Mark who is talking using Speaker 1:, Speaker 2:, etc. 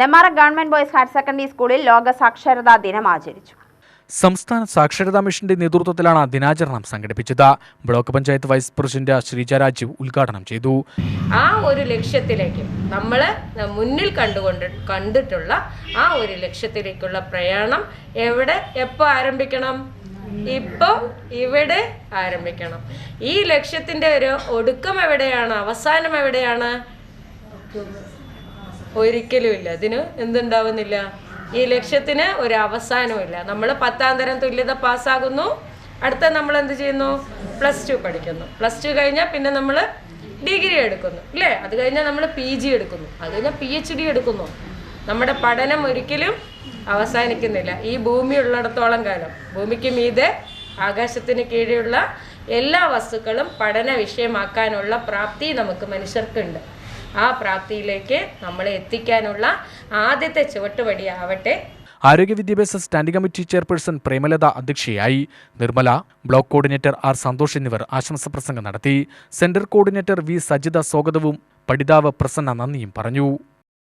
Speaker 1: Nemmara government boys higher secondary സ്കൂളിൽ ലോക സാക്ഷരതാ ദിനം ആചരിച്ചു.
Speaker 2: സംസ്ഥാന സാക്ഷരതാ മിഷന്റെ നേതൃത്വത്തിലാണ് ദിനാചരണം സംഘടിപ്പിച്ചത്. Block panchayat vice president Sreeja Rajeev ഉദ്ഘാടനം ചെയ്തു.
Speaker 3: ആ ഒരു ലക്ഷ്യത്തിലേക്ക് നമ്മൾ മുന്നിൽ കണ്ടുകൊണ്ട് കണ്ടിട്ടുള്ള ആ ഒരു ലക്ഷ്യത്തിലേക്കുള്ള പ്രയാണം എവിടെ എപ്പോൾ ആരംഭിക്കണം? ഇപ്പോൾ ഇവിടെ ആരംഭിക്കണം. ഈ ലക്ഷ്യത്തിന്റെ ഒരു ഒടുക്കം എവിടെയാണ്? അവസാനം എവിടെയാണ്? ഒരിക്കലും ഇല്ല ഇതിന് എന്തുണ്ടാവുന്നില്ല? ഈ ലക്ഷ്യത്തിന് ഒരു അവസാനവുമില്ല. നമ്മൾ പത്താം തരം തുല്യത പാസ്സാകുന്നു. അടുത്ത നമ്മൾ എന്ത് ചെയ്യുന്നു? പ്ലസ് ടു പഠിക്കുന്നു. പ്ലസ് ടു കഴിഞ്ഞാൽ പിന്നെ നമ്മൾ ഡിഗ്രി എടുക്കുന്നു. അല്ലേ അത് കഴിഞ്ഞാൽ നമ്മൾ പി ജി എടുക്കുന്നു. അത് കഴിഞ്ഞാൽ പി എച്ച് ഡി എടുക്കുന്നു. നമ്മുടെ പഠനം ഒരിക്കലും അവസാനിക്കുന്നില്ല. ഈ ഭൂമി ഉള്ളിടത്തോളം കാലം. ഭൂമിക്ക് മീതെ ആകാശത്തിന് കീഴെയുള്ള എല്ലാ വസ്തുക്കളും പഠന വിഷയമാക്കാനുള്ള പ്രാപ്തി നമുക്ക് മനുഷ്യർക്കുണ്ട്. ആ പ്രാപ്തിയിലേക്ക് നമ്മളെ എത്തിക്കാനുള്ള ആദ്യത്തെ ചുവട്ടുപടിയാവട്ടെ
Speaker 2: ആരോഗ്യ വിദ്യാഭ്യാസ സ്റ്റാൻഡിംഗ് കമ്മിറ്റി ചെയർപേഴ്സൺ പ്രേമലത അധ്യക്ഷയായി. Nirmala block coordinator R Santhosh എന്നിവർ ആശംസ പ്രസംഗം നടത്തി. സെന്റർ കോർഡിനേറ്റർ വി സജിത സ്വാഗതവും പഠിതാവ് പ്രസന്ന നന്ദിയും പറഞ്ഞു.